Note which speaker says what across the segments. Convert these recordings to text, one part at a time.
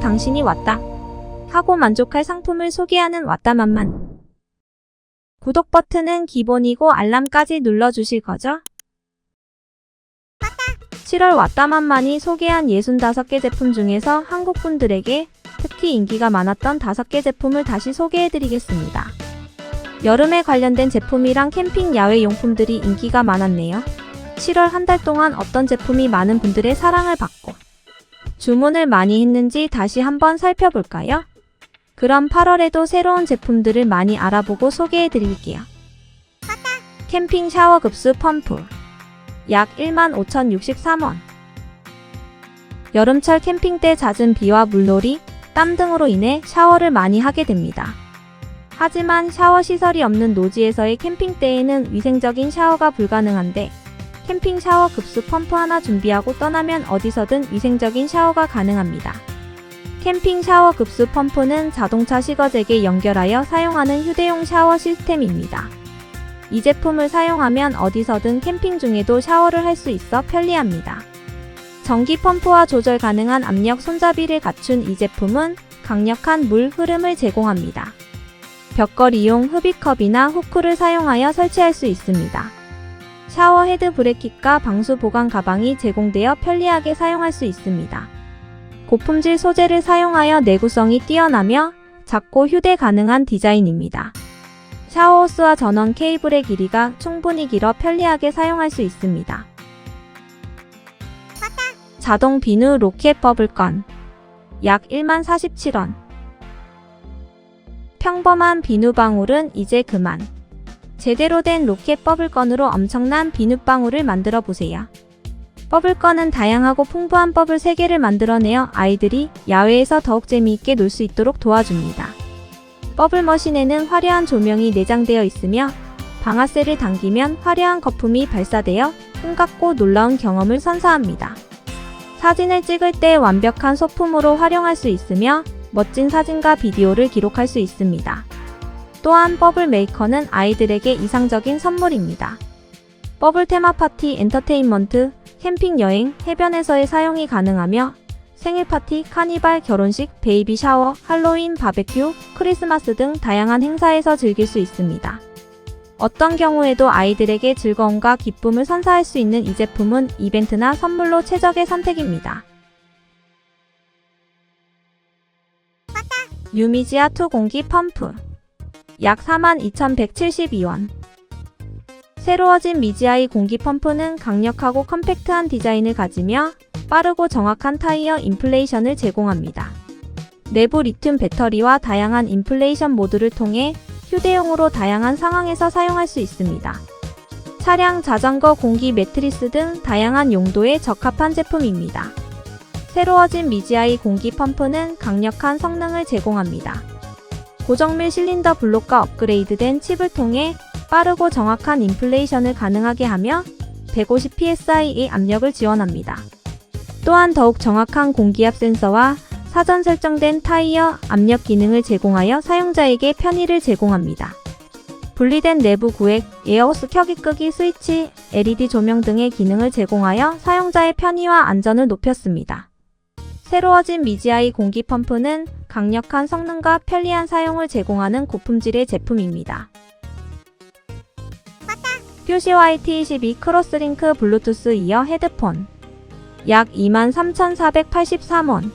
Speaker 1: 당신이 왔다. 하고 만족할 상품을 소개하는 왔다만만. 구독 버튼은 기본이고 알람까지 눌러주실 거죠? 7월 왔다만만이 소개한 65개 제품 중에서 한국분들에게 특히 인기가 많았던 5개 제품을 다시 소개해드리겠습니다. 여름에 관련된 제품이랑 캠핑 야외 용품들이 인기가 많았네요. 7월 한 달 동안 어떤 제품이 많은 분들의 사랑을 받고 주문을 많이 했는지 다시 한번 살펴볼까요? 그럼 8월에도 새로운 제품들을 많이 알아보고 소개해 드릴게요. 캠핑 샤워 급수 펌프 약 15,063원 여름철 캠핑 때 잦은 비와 물놀이, 땀 등으로 인해 샤워를 많이 하게 됩니다. 하지만 샤워 시설이 없는 노지에서의 캠핑 때에는 위생적인 샤워가 불가능한데 캠핑 샤워 급수 펌프 하나 준비하고 떠나면 어디서든 위생적인 샤워가 가능합니다. 캠핑 샤워 급수 펌프는 자동차 식어잭에 연결하여 사용하는 휴대용 샤워 시스템입니다. 이 제품을 사용하면 어디서든 캠핑 중에도 샤워를 할 수 있어 편리합니다. 전기 펌프와 조절 가능한 압력 손잡이를 갖춘 이 제품은 강력한 물 흐름을 제공합니다. 벽걸이용 흡입컵이나 후크를 사용하여 설치할 수 있습니다. 샤워 헤드 브레킷과 방수 보관 가방이 제공되어 편리하게 사용할 수 있습니다. 고품질 소재를 사용하여 내구성이 뛰어나며 작고 휴대 가능한 디자인입니다. 샤워 호스와 전원 케이블의 길이가 충분히 길어 편리하게 사용할 수 있습니다. 자동 비누 로켓 버블건 약 1만 47원 평범한 비누 방울은 이제 그만 제대로 된 로켓 버블건으로 엄청난 비눗방울을 만들어 보세요. 버블건은 다양하고 풍부한 버블 3개를 만들어내어 아이들이 야외에서 더욱 재미있게 놀 수 있도록 도와줍니다. 버블 머신에는 화려한 조명이 내장되어 있으며 방아쇠를 당기면 화려한 거품이 발사되어 꿈같고 놀라운 경험을 선사합니다. 사진을 찍을 때 완벽한 소품으로 활용할 수 있으며 멋진 사진과 비디오를 기록할 수 있습니다. 또한 버블 메이커는 아이들에게 이상적인 선물입니다. 버블 테마 파티 엔터테인먼트, 캠핑 여행, 해변에서의 사용이 가능하며 생일 파티, 카니발, 결혼식, 베이비 샤워, 할로윈, 바베큐, 크리스마스 등 다양한 행사에서 즐길 수 있습니다. 어떤 경우에도 아이들에게 즐거움과 기쁨을 선사할 수 있는 이 제품은 이벤트나 선물로 최적의 선택입니다. 유미지아 투 공기 펌프 약 42,172원 새로워진 미지아이 공기 펌프는 강력하고 컴팩트한 디자인을 가지며 빠르고 정확한 타이어 인플레이션을 제공합니다. 내부 리튬 배터리와 다양한 인플레이션 모드를 통해 휴대용으로 다양한 상황에서 사용할 수 있습니다. 차량, 자전거, 공기 매트리스 등 다양한 용도에 적합한 제품입니다. 새로워진 미지아이 공기 펌프는 강력한 성능을 제공합니다. 고정밀 실린더 블록과 업그레이드된 칩을 통해 빠르고 정확한 인플레이션을 가능하게 하며 150psi의 압력을 지원합니다. 또한 더욱 정확한 공기압 센서와 사전 설정된 타이어 압력 기능을 제공하여 사용자에게 편의를 제공합니다. 분리된 내부 구획, 에어호스 켜기 끄기 스위치, LED 조명 등의 기능을 제공하여 사용자의 편의와 안전을 높였습니다. 새로워진 미지아이 공기 펌프는 강력한 성능과 편리한 사용을 제공하는 고품질의 제품입니다. 퓨시 YT22 크로스링크 블루투스 이어 헤드폰 약 23,483원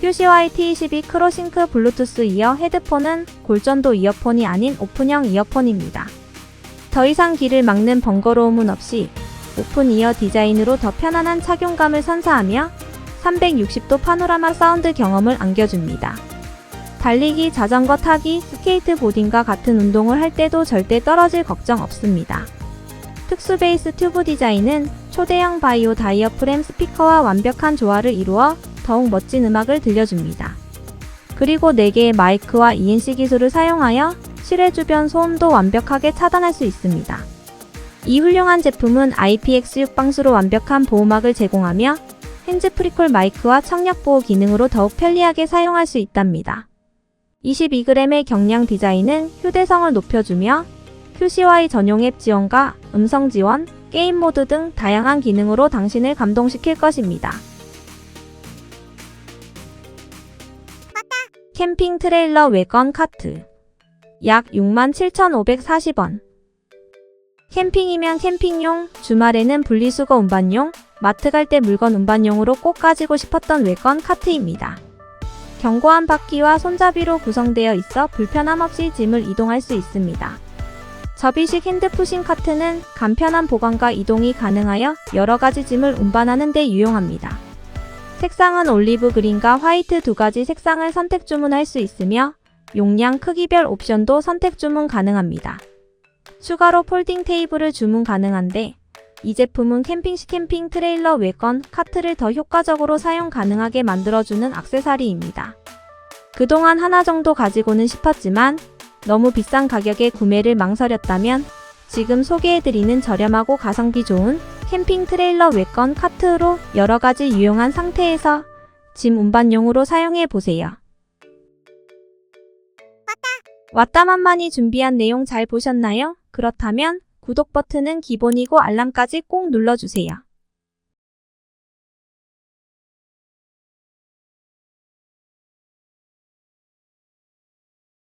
Speaker 1: 퓨시 YT22 크로싱크 블루투스 이어 헤드폰은 골전도 이어폰이 아닌 오픈형 이어폰입니다. 더 이상 귀를 막는 번거로움은 없이 오픈 이어 디자인으로 더 편안한 착용감을 선사하며 360도 파노라마 사운드 경험을 안겨줍니다. 달리기, 자전거 타기, 스케이트보딩과 같은 운동을 할 때도 절대 떨어질 걱정 없습니다. 특수 베이스 튜브 디자인은 초대형 바이오 다이어프램 스피커와 완벽한 조화를 이루어 더욱 멋진 음악을 들려줍니다. 그리고 4개의 마이크와 ENC 기술을 사용하여 실외 주변 소음도 완벽하게 차단할 수 있습니다. 이 훌륭한 제품은 IPX6 방수로 완벽한 보호막을 제공하며 핸즈 프리콜 마이크와 청력 보호 기능으로 더욱 편리하게 사용할 수 있답니다. 22g의 경량 디자인은 휴대성을 높여주며 QCY 전용 앱 지원과 음성 지원, 게임 모드 등 다양한 기능으로 당신을 감동시킬 것입니다. 캠핑 트레일러 외건 카트. 약 67,540원. 캠핑이면 캠핑용, 주말에는 분리수거 운반용, 마트 갈 때 물건 운반용으로 꼭 가지고 싶었던 외건 카트입니다. 견고한 바퀴와 손잡이로 구성되어 있어 불편함 없이 짐을 이동할 수 있습니다. 접이식 핸드푸싱 카트는 간편한 보관과 이동이 가능하여 여러 가지 짐을 운반하는 데 유용합니다. 색상은 올리브 그린과 화이트 두 가지 색상을 선택 주문할 수 있으며 용량 크기별 옵션도 선택 주문 가능합니다. 추가로 폴딩 테이블을 주문 가능한데 이 제품은 캠핑식 캠핑 트레일러 외건 카트를 더 효과적으로 사용 가능하게 만들어주는 악세사리입니다. 그동안 하나 정도 가지고는 싶었지만 너무 비싼 가격에 구매를 망설였다면 지금 소개해드리는 저렴하고 가성비 좋은 캠핑 트레일러 외건 카트로 여러 가지 유용한 상태에서 짐 운반용으로 사용해 보세요. 왔다만만이 준비한 내용 잘 보셨나요? 그렇다면 구독 버튼은 기본이고 알람까지 꼭 눌러주세요.